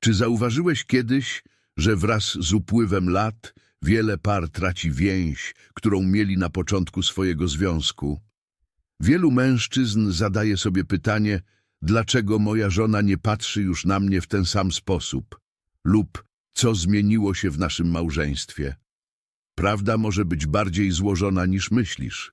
Czy zauważyłeś kiedyś, że wraz z upływem lat wiele par traci więź, którą mieli na początku swojego związku? Wielu mężczyzn zadaje sobie pytanie, dlaczego moja żona nie patrzy już na mnie w ten sam sposób lub co zmieniło się w naszym małżeństwie. Prawda może być bardziej złożona niż myślisz.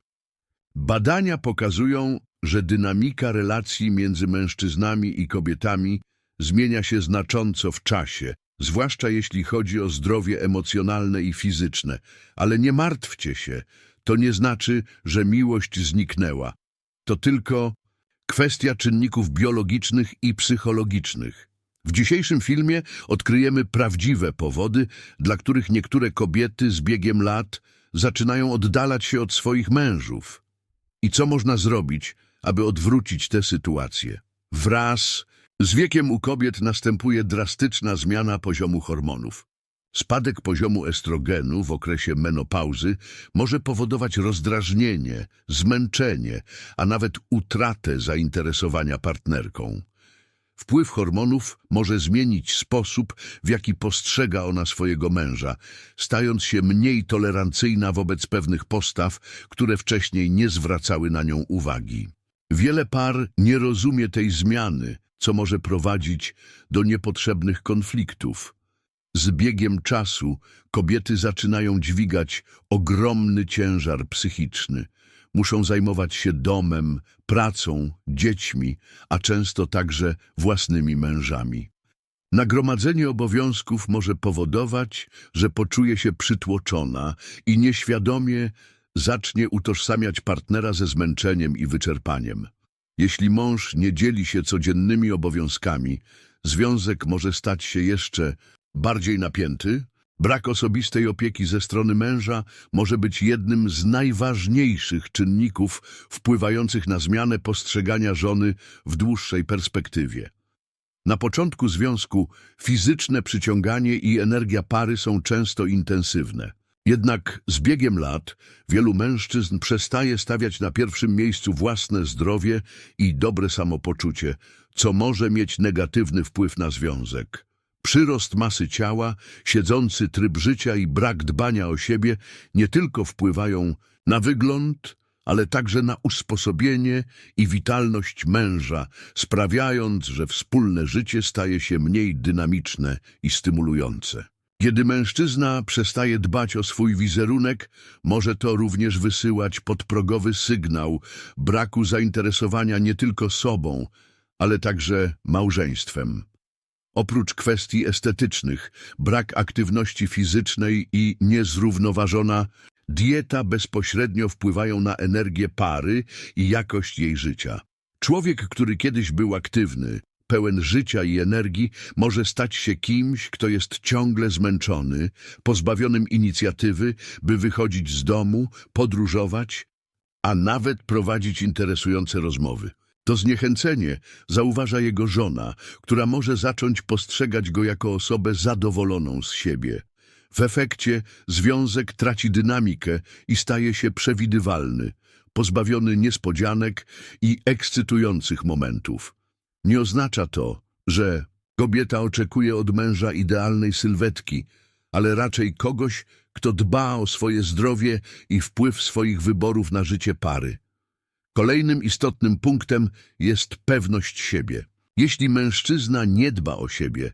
Badania pokazują, że dynamika relacji między mężczyznami i kobietami zmienia się znacząco w czasie, zwłaszcza jeśli chodzi o zdrowie emocjonalne i fizyczne. Ale nie martwcie się, to nie znaczy, że miłość zniknęła. To tylko kwestia czynników biologicznych i psychologicznych. W dzisiejszym filmie odkryjemy prawdziwe powody, dla których niektóre kobiety z biegiem lat zaczynają oddalać się od swoich mężów. I co można zrobić, aby odwrócić tę sytuację? Wraz z wiekiem u kobiet następuje drastyczna zmiana poziomu hormonów. Spadek poziomu estrogenu w okresie menopauzy może powodować rozdrażnienie, zmęczenie, a nawet utratę zainteresowania partnerką. Wpływ hormonów może zmienić sposób, w jaki postrzega ona swojego męża, stając się mniej tolerancyjna wobec pewnych postaw, które wcześniej nie zwracały na nią uwagi. Wiele par nie rozumie tej zmiany, co może prowadzić do niepotrzebnych konfliktów. Z biegiem czasu kobiety zaczynają dźwigać ogromny ciężar psychiczny. Muszą zajmować się domem, pracą, dziećmi, a często także własnymi mężami. Nagromadzenie obowiązków może powodować, że poczuje się przytłoczona i nieświadomie zacznie utożsamiać partnera ze zmęczeniem i wyczerpaniem. Jeśli mąż nie dzieli się codziennymi obowiązkami, związek może stać się jeszcze bardziej napięty. Brak osobistej opieki ze strony męża może być jednym z najważniejszych czynników wpływających na zmianę postrzegania żony w dłuższej perspektywie. Na początku związku fizyczne przyciąganie i energia pary są często intensywne. Jednak z biegiem lat wielu mężczyzn przestaje stawiać na pierwszym miejscu własne zdrowie i dobre samopoczucie, co może mieć negatywny wpływ na związek. Przyrost masy ciała, siedzący tryb życia i brak dbania o siebie nie tylko wpływają na wygląd, ale także na usposobienie i witalność męża, sprawiając, że wspólne życie staje się mniej dynamiczne i stymulujące. Kiedy mężczyzna przestaje dbać o swój wizerunek, może to również wysyłać podprogowy sygnał braku zainteresowania nie tylko sobą, ale także małżeństwem. Oprócz kwestii estetycznych, brak aktywności fizycznej i niezrównoważona dieta bezpośrednio wpływają na energię pary i jakość jej życia. Człowiek, który kiedyś był aktywny, pełen życia i energii, może stać się kimś, kto jest ciągle zmęczony, pozbawionym inicjatywy, by wychodzić z domu, podróżować, a nawet prowadzić interesujące rozmowy. To zniechęcenie zauważa jego żona, która może zacząć postrzegać go jako osobę zadowoloną z siebie. W efekcie związek traci dynamikę i staje się przewidywalny, pozbawiony niespodzianek i ekscytujących momentów. Nie oznacza to, że kobieta oczekuje od męża idealnej sylwetki, ale raczej kogoś, kto dba o swoje zdrowie i wpływ swoich wyborów na życie pary. Kolejnym istotnym punktem jest pewność siebie. Jeśli mężczyzna nie dba o siebie,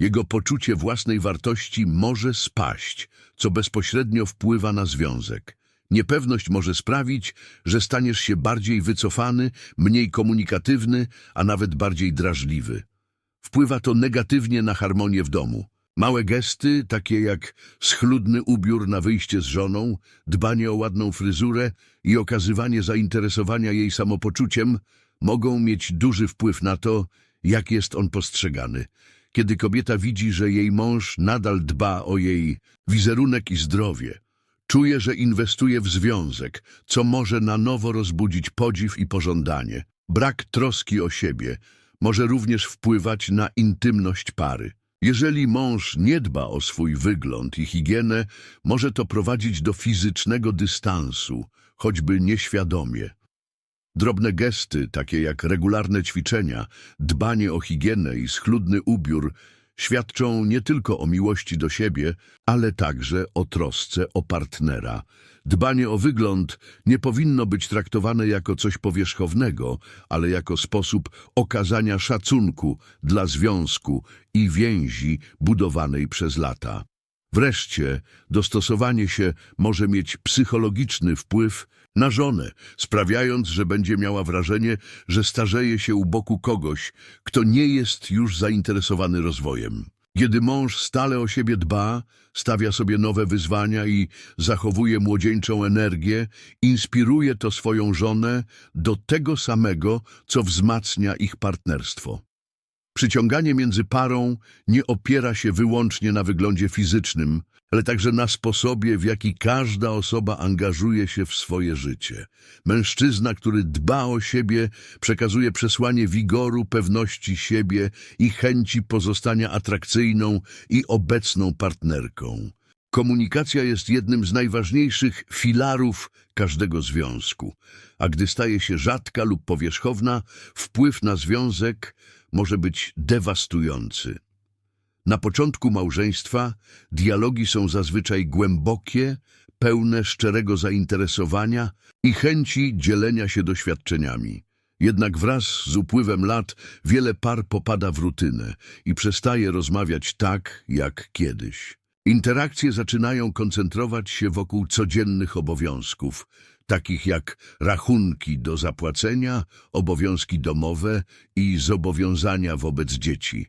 jego poczucie własnej wartości może spaść, co bezpośrednio wpływa na związek. Niepewność może sprawić, że staniesz się bardziej wycofany, mniej komunikatywny, a nawet bardziej drażliwy. Wpływa to negatywnie na harmonię w domu. Małe gesty, takie jak schludny ubiór na wyjście z żoną, dbanie o ładną fryzurę i okazywanie zainteresowania jej samopoczuciem, mogą mieć duży wpływ na to, jak jest on postrzegany. Kiedy kobieta widzi, że jej mąż nadal dba o jej wizerunek i zdrowie, czuje, że inwestuje w związek, co może na nowo rozbudzić podziw i pożądanie. Brak troski o siebie może również wpływać na intymność pary. Jeżeli mąż nie dba o swój wygląd i higienę, może to prowadzić do fizycznego dystansu, choćby nieświadomie. Drobne gesty, takie jak regularne ćwiczenia, dbanie o higienę i schludny ubiór, świadczą nie tylko o miłości do siebie, ale także o trosce o partnera. Dbanie o wygląd nie powinno być traktowane jako coś powierzchownego, ale jako sposób okazania szacunku dla związku i więzi budowanej przez lata. Wreszcie dostosowanie się może mieć psychologiczny wpływ na żonę, sprawiając, że będzie miała wrażenie, że starzeje się u boku kogoś, kto nie jest już zainteresowany rozwojem. Kiedy mąż stale o siebie dba, stawia sobie nowe wyzwania i zachowuje młodzieńczą energię, inspiruje to swoją żonę do tego samego, co wzmacnia ich partnerstwo. Przyciąganie między parą nie opiera się wyłącznie na wyglądzie fizycznym, ale także na sposobie, w jaki każda osoba angażuje się w swoje życie. Mężczyzna, który dba o siebie, przekazuje przesłanie wigoru, pewności siebie i chęci pozostania atrakcyjną i obecną partnerką. Komunikacja jest jednym z najważniejszych filarów każdego związku, a gdy staje się rzadka lub powierzchowna, wpływ na związek może być dewastujący. Na początku małżeństwa dialogi są zazwyczaj głębokie, pełne szczerego zainteresowania i chęci dzielenia się doświadczeniami. Jednak wraz z upływem lat wiele par popada w rutynę i przestaje rozmawiać tak, jak kiedyś. Interakcje zaczynają koncentrować się wokół codziennych obowiązków, takich jak rachunki do zapłacenia, obowiązki domowe i zobowiązania wobec dzieci.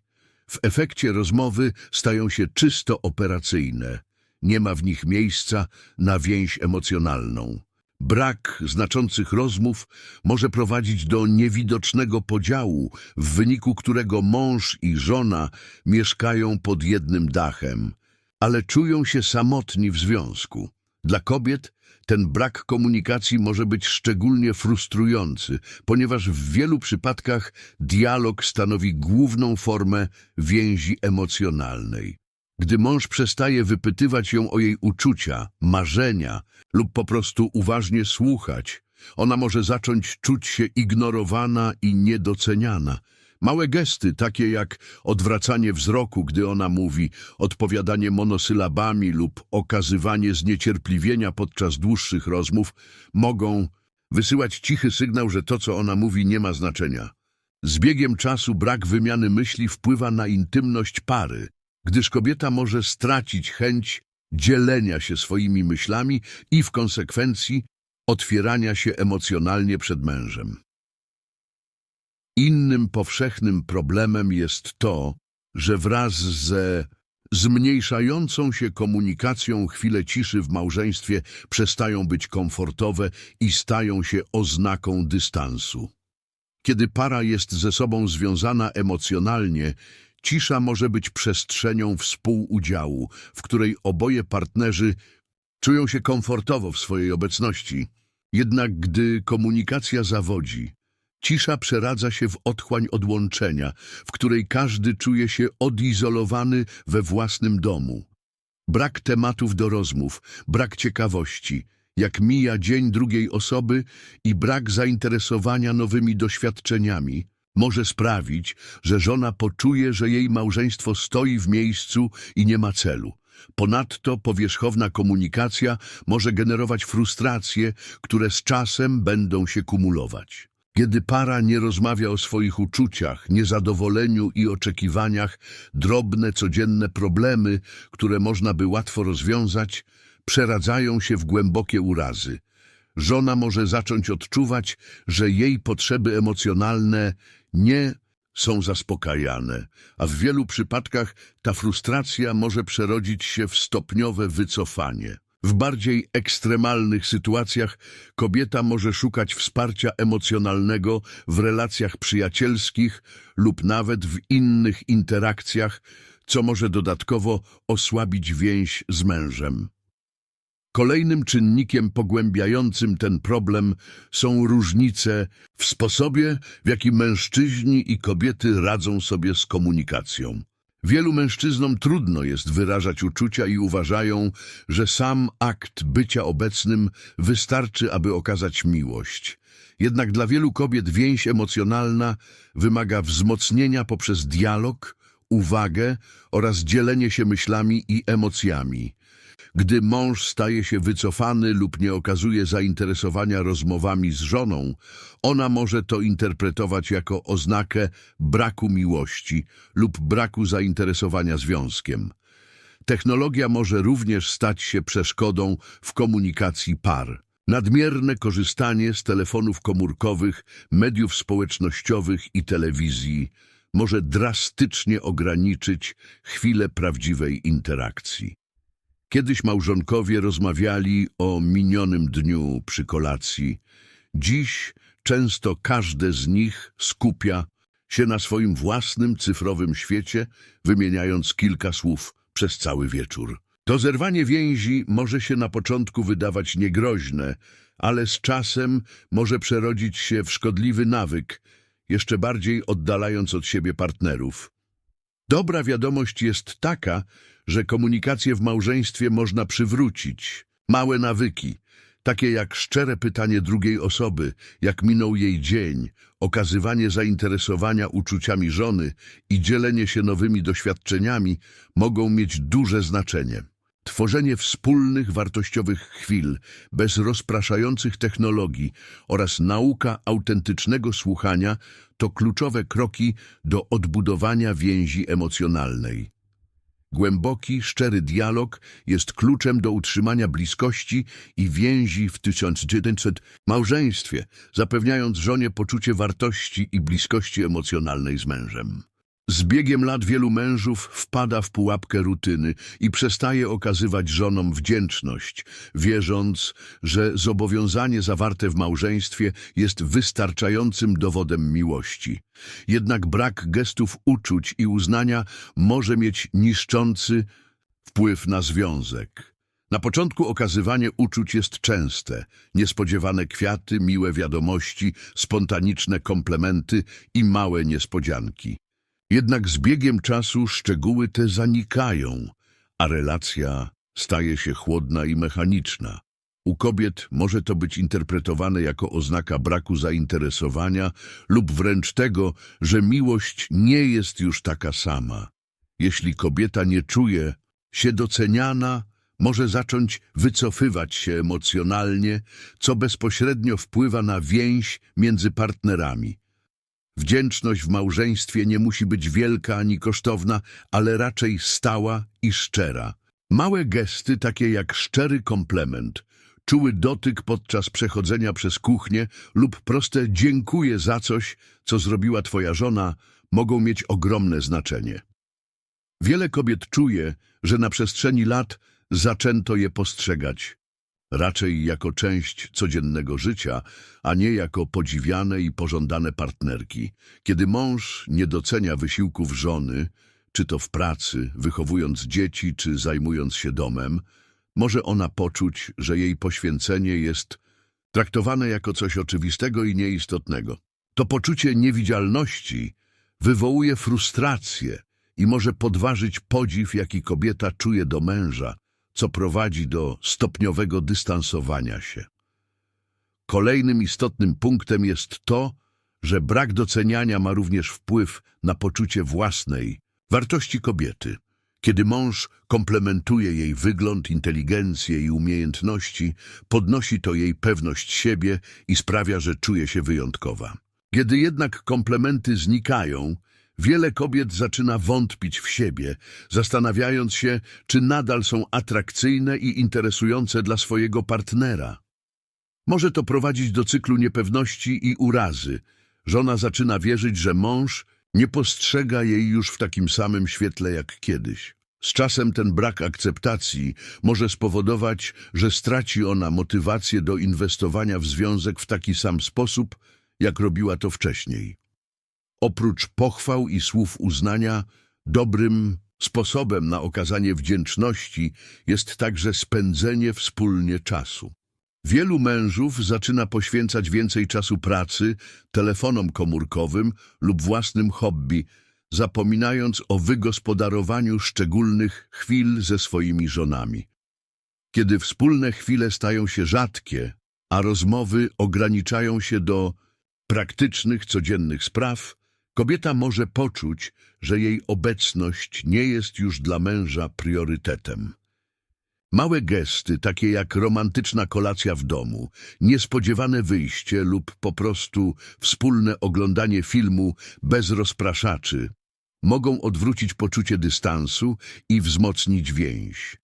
W efekcie rozmowy stają się czysto operacyjne. Nie ma w nich miejsca na więź emocjonalną. Brak znaczących rozmów może prowadzić do niewidocznego podziału, w wyniku którego mąż i żona mieszkają pod jednym dachem, ale czują się samotni w związku. Dla kobiet ten brak komunikacji może być szczególnie frustrujący, ponieważ w wielu przypadkach dialog stanowi główną formę więzi emocjonalnej. Gdy mąż przestaje wypytywać ją o jej uczucia, marzenia lub po prostu uważnie słuchać, ona może zacząć czuć się ignorowana i niedoceniana. Małe gesty, takie jak odwracanie wzroku, gdy ona mówi, odpowiadanie monosylabami lub okazywanie zniecierpliwienia podczas dłuższych rozmów, mogą wysyłać cichy sygnał, że to, co ona mówi, nie ma znaczenia. Z biegiem czasu brak wymiany myśli wpływa na intymność pary, gdyż kobieta może stracić chęć dzielenia się swoimi myślami i w konsekwencji otwierania się emocjonalnie przed mężem. Innym powszechnym problemem jest to, że wraz ze zmniejszającą się komunikacją chwile ciszy w małżeństwie przestają być komfortowe i stają się oznaką dystansu. Kiedy para jest ze sobą związana emocjonalnie, cisza może być przestrzenią współudziału, w której oboje partnerzy czują się komfortowo w swojej obecności. Jednak gdy komunikacja zawodzi, Cisza przeradza się w otchłań odłączenia, w której każdy czuje się odizolowany we własnym domu. Brak tematów do rozmów, brak ciekawości, jak mija dzień drugiej osoby i brak zainteresowania nowymi doświadczeniami może sprawić, że żona poczuje, że jej małżeństwo stoi w miejscu i nie ma celu. Ponadto powierzchowna komunikacja może generować frustracje, które z czasem będą się kumulować. Kiedy para nie rozmawia o swoich uczuciach, niezadowoleniu i oczekiwaniach, drobne, codzienne problemy, które można by łatwo rozwiązać, przeradzają się w głębokie urazy. Żona może zacząć odczuwać, że jej potrzeby emocjonalne nie są zaspokajane, a w wielu przypadkach ta frustracja może przerodzić się w stopniowe wycofanie. W bardziej ekstremalnych sytuacjach kobieta może szukać wsparcia emocjonalnego w relacjach przyjacielskich lub nawet w innych interakcjach, co może dodatkowo osłabić więź z mężem. Kolejnym czynnikiem pogłębiającym ten problem są różnice w sposobie, w jaki mężczyźni i kobiety radzą sobie z komunikacją. Wielu mężczyznom trudno jest wyrażać uczucia i uważają, że sam akt bycia obecnym wystarczy, aby okazać miłość. Jednak dla wielu kobiet więź emocjonalna wymaga wzmocnienia poprzez dialog, uwagę oraz dzielenie się myślami i emocjami. Gdy mąż staje się wycofany lub nie okazuje zainteresowania rozmowami z żoną, ona może to interpretować jako oznakę braku miłości lub braku zainteresowania związkiem. Technologia może również stać się przeszkodą w komunikacji par. Nadmierne korzystanie z telefonów komórkowych, mediów społecznościowych i telewizji może drastycznie ograniczyć chwilę prawdziwej interakcji. Kiedyś małżonkowie rozmawiali o minionym dniu przy kolacji. Dziś często każde z nich skupia się na swoim własnym cyfrowym świecie, wymieniając kilka słów przez cały wieczór. To zerwanie więzi może się na początku wydawać niegroźne, ale z czasem może przerodzić się w szkodliwy nawyk, jeszcze bardziej oddalając od siebie partnerów. Dobra wiadomość jest taka, że komunikację w małżeństwie można przywrócić. Małe nawyki, takie jak szczere pytanie drugiej osoby, jak minął jej dzień, okazywanie zainteresowania uczuciami żony i dzielenie się nowymi doświadczeniami mogą mieć duże znaczenie. Tworzenie wspólnych, wartościowych chwil, bez rozpraszających technologii oraz nauka autentycznego słuchania to kluczowe kroki do odbudowania więzi emocjonalnej. Głęboki, szczery dialog jest kluczem do utrzymania bliskości i więzi w 1900 małżeństwie, zapewniając żonie poczucie wartości i bliskości emocjonalnej z mężem. Z biegiem lat wielu mężów wpada w pułapkę rutyny i przestaje okazywać żonom wdzięczność, wierząc, że zobowiązanie zawarte w małżeństwie jest wystarczającym dowodem miłości. Jednak brak gestów uczuć i uznania może mieć niszczący wpływ na związek. Na początku okazywanie uczuć jest częste. Niespodziewane kwiaty, miłe wiadomości, spontaniczne komplementy i małe niespodzianki. Jednak z biegiem czasu szczegóły te zanikają, a relacja staje się chłodna i mechaniczna. U kobiet może to być interpretowane jako oznaka braku zainteresowania lub wręcz tego, że miłość nie jest już taka sama. Jeśli kobieta nie czuje się doceniana, może zacząć wycofywać się emocjonalnie, co bezpośrednio wpływa na więź między partnerami. Wdzięczność w małżeństwie nie musi być wielka ani kosztowna, ale raczej stała i szczera. Małe gesty, takie jak szczery komplement, czuły dotyk podczas przechodzenia przez kuchnię lub proste dziękuję za coś, co zrobiła twoja żona, mogą mieć ogromne znaczenie. Wiele kobiet czuje, że na przestrzeni lat zaczęto je postrzegać raczej jako część codziennego życia, a nie jako podziwiane i pożądane partnerki. Kiedy mąż nie docenia wysiłków żony, czy to w pracy, wychowując dzieci, czy zajmując się domem, może ona poczuć, że jej poświęcenie jest traktowane jako coś oczywistego i nieistotnego. To poczucie niewidzialności wywołuje frustrację i może podważyć podziw, jaki kobieta czuje do męża, co prowadzi do stopniowego dystansowania się. Kolejnym istotnym punktem jest to, że brak doceniania ma również wpływ na poczucie własnej wartości kobiety. Kiedy mąż komplementuje jej wygląd, inteligencję i umiejętności, podnosi to jej pewność siebie i sprawia, że czuje się wyjątkowa. Kiedy jednak komplementy znikają, Wiele kobiet zaczyna wątpić w siebie, zastanawiając się, czy nadal są atrakcyjne i interesujące dla swojego partnera. Może to prowadzić do cyklu niepewności i urazy. Żona zaczyna wierzyć, że mąż nie postrzega jej już w takim samym świetle jak kiedyś. Z czasem ten brak akceptacji może spowodować, że straci ona motywację do inwestowania w związek w taki sam sposób, jak robiła to wcześniej. Oprócz pochwał i słów uznania, dobrym sposobem na okazanie wdzięczności jest także spędzenie wspólnie czasu. Wielu mężów zaczyna poświęcać więcej czasu pracy, telefonom komórkowym lub własnym hobby, zapominając o wygospodarowaniu szczególnych chwil ze swoimi żonami. Kiedy wspólne chwile stają się rzadkie, a rozmowy ograniczają się do praktycznych, codziennych spraw, Kobieta może poczuć, że jej obecność nie jest już dla męża priorytetem. Małe gesty, takie jak romantyczna kolacja w domu, niespodziewane wyjście lub po prostu wspólne oglądanie filmu bez rozpraszaczy, mogą odwrócić poczucie dystansu i wzmocnić więź.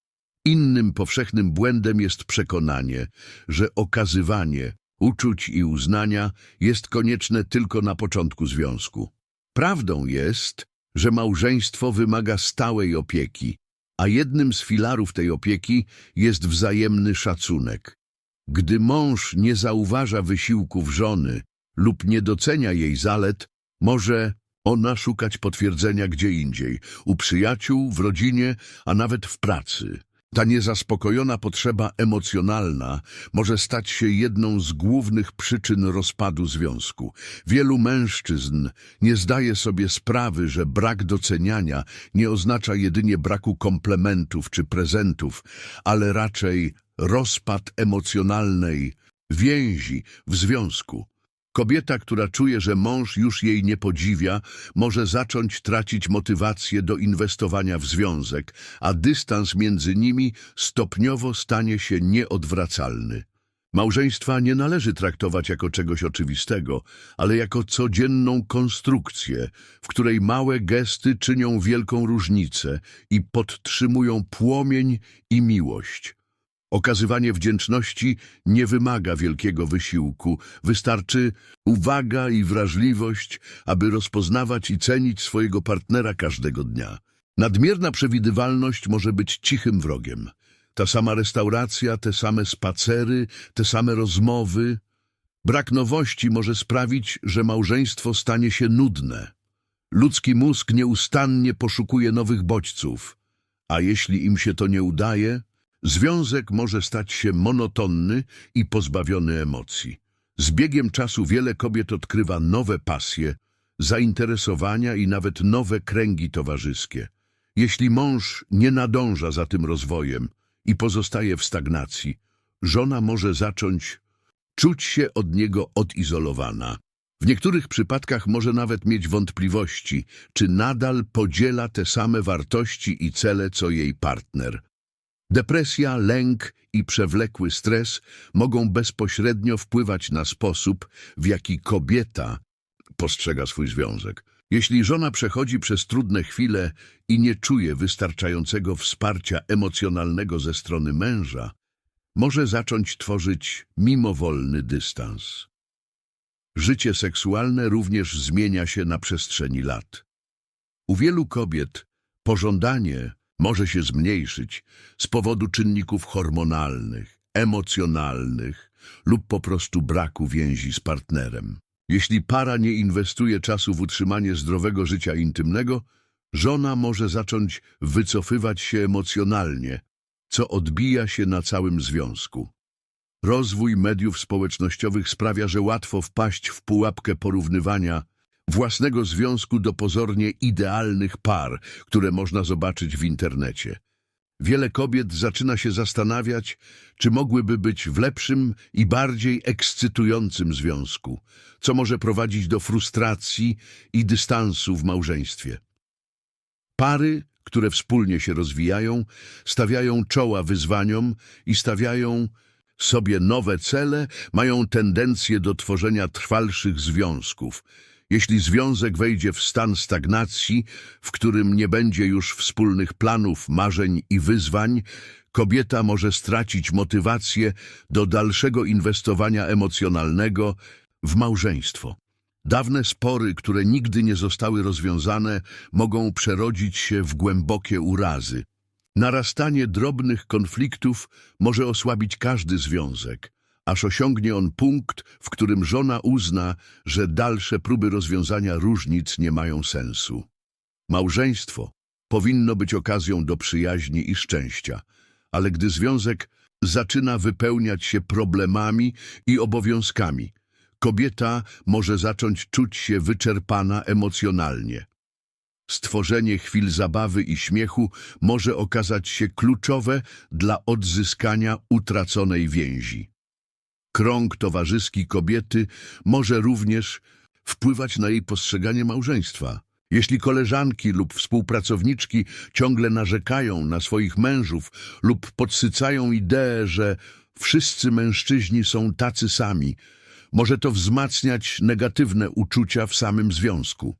Innym powszechnym błędem jest przekonanie, że okazywanie uczuć i uznania jest konieczne tylko na początku związku. Prawdą jest, że małżeństwo wymaga stałej opieki, a jednym z filarów tej opieki jest wzajemny szacunek. Gdy mąż nie zauważa wysiłków żony lub nie docenia jej zalet, może ona szukać potwierdzenia gdzie indziej, u przyjaciół, w rodzinie, a nawet w pracy. Ta niezaspokojona potrzeba emocjonalna może stać się jedną z głównych przyczyn rozpadu związku. Wielu mężczyzn nie zdaje sobie sprawy, że brak doceniania nie oznacza jedynie braku komplementów czy prezentów, ale raczej rozpad emocjonalnej więzi w związku. Kobieta, która czuje, że mąż już jej nie podziwia, może zacząć tracić motywację do inwestowania w związek, a dystans między nimi stopniowo stanie się nieodwracalny. Małżeństwa nie należy traktować jako czegoś oczywistego, ale jako codzienną konstrukcję, w której małe gesty czynią wielką różnicę i podtrzymują płomień i miłość. Okazywanie wdzięczności nie wymaga wielkiego wysiłku, wystarczy uwaga i wrażliwość, aby rozpoznawać i cenić swojego partnera każdego dnia. Nadmierna przewidywalność może być cichym wrogiem. Ta sama restauracja, te same spacery, te same rozmowy. Brak nowości może sprawić, że małżeństwo stanie się nudne. Ludzki mózg nieustannie poszukuje nowych bodźców, a jeśli im się to nie udaje, Związek może stać się monotonny i pozbawiony emocji. Z biegiem czasu wiele kobiet odkrywa nowe pasje, zainteresowania i nawet nowe kręgi towarzyskie. Jeśli mąż nie nadąża za tym rozwojem i pozostaje w stagnacji, żona może zacząć czuć się od niego odizolowana. W niektórych przypadkach może nawet mieć wątpliwości, czy nadal podziela te same wartości i cele co jej partner. Depresja, lęk i przewlekły stres mogą bezpośrednio wpływać na sposób, w jaki kobieta postrzega swój związek. Jeśli żona przechodzi przez trudne chwile i nie czuje wystarczającego wsparcia emocjonalnego ze strony męża, może zacząć tworzyć mimowolny dystans. Życie seksualne również zmienia się na przestrzeni lat. U wielu kobiet pożądanie może się zmniejszyć z powodu czynników hormonalnych, emocjonalnych lub po prostu braku więzi z partnerem. Jeśli para nie inwestuje czasu w utrzymanie zdrowego życia intymnego, żona może zacząć wycofywać się emocjonalnie, co odbija się na całym związku. Rozwój mediów społecznościowych sprawia, że łatwo wpaść w pułapkę porównywania własnego związku do pozornie idealnych par, które można zobaczyć w internecie. Wiele kobiet zaczyna się zastanawiać, czy mogłyby być w lepszym i bardziej ekscytującym związku, co może prowadzić do frustracji i dystansu w małżeństwie. Pary, które wspólnie się rozwijają, stawiają czoła wyzwaniom i stawiają sobie nowe cele, mają tendencję do tworzenia trwalszych związków, jeśli związek wejdzie w stan stagnacji, w którym nie będzie już wspólnych planów, marzeń i wyzwań, kobieta może stracić motywację do dalszego inwestowania emocjonalnego w małżeństwo. Dawne spory, które nigdy nie zostały rozwiązane, mogą przerodzić się w głębokie urazy. Narastanie drobnych konfliktów może osłabić każdy związek, aż osiągnie on punkt, w którym żona uzna, że dalsze próby rozwiązania różnic nie mają sensu. Małżeństwo powinno być okazją do przyjaźni i szczęścia, ale gdy związek zaczyna wypełniać się problemami i obowiązkami, kobieta może zacząć czuć się wyczerpana emocjonalnie. Stworzenie chwil zabawy i śmiechu może okazać się kluczowe dla odzyskania utraconej więzi. Krąg towarzyski kobiety może również wpływać na jej postrzeganie małżeństwa. Jeśli koleżanki lub współpracowniczki ciągle narzekają na swoich mężów lub podsycają ideę, że wszyscy mężczyźni są tacy sami, może to wzmacniać negatywne uczucia w samym związku.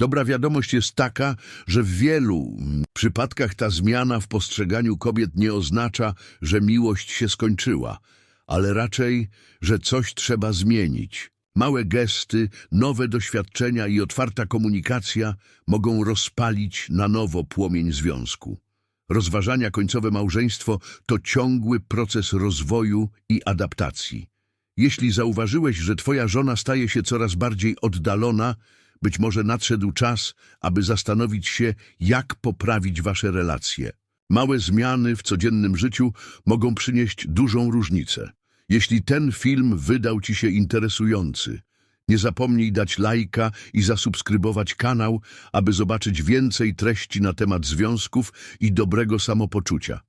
Dobra wiadomość jest taka, że w wielu przypadkach ta zmiana w postrzeganiu kobiet nie oznacza, że miłość się skończyła, ale raczej, że coś trzeba zmienić. Małe gesty, nowe doświadczenia i otwarta komunikacja mogą rozpalić na nowo płomień związku. Rozważania końcowe małżeństwo to ciągły proces rozwoju i adaptacji. Jeśli zauważyłeś, że twoja żona staje się coraz bardziej oddalona, być może nadszedł czas, aby zastanowić się, jak poprawić wasze relacje. Małe zmiany w codziennym życiu mogą przynieść dużą różnicę. Jeśli ten film wydał ci się interesujący, nie zapomnij dać lajka i zasubskrybować kanał, aby zobaczyć więcej treści na temat związków i dobrego samopoczucia.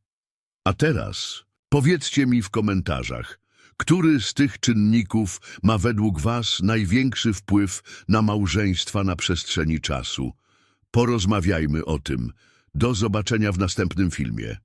A teraz powiedzcie mi w komentarzach, który z tych czynników ma według Was największy wpływ na małżeństwa na przestrzeni czasu? Porozmawiajmy o tym. Do zobaczenia w następnym filmie.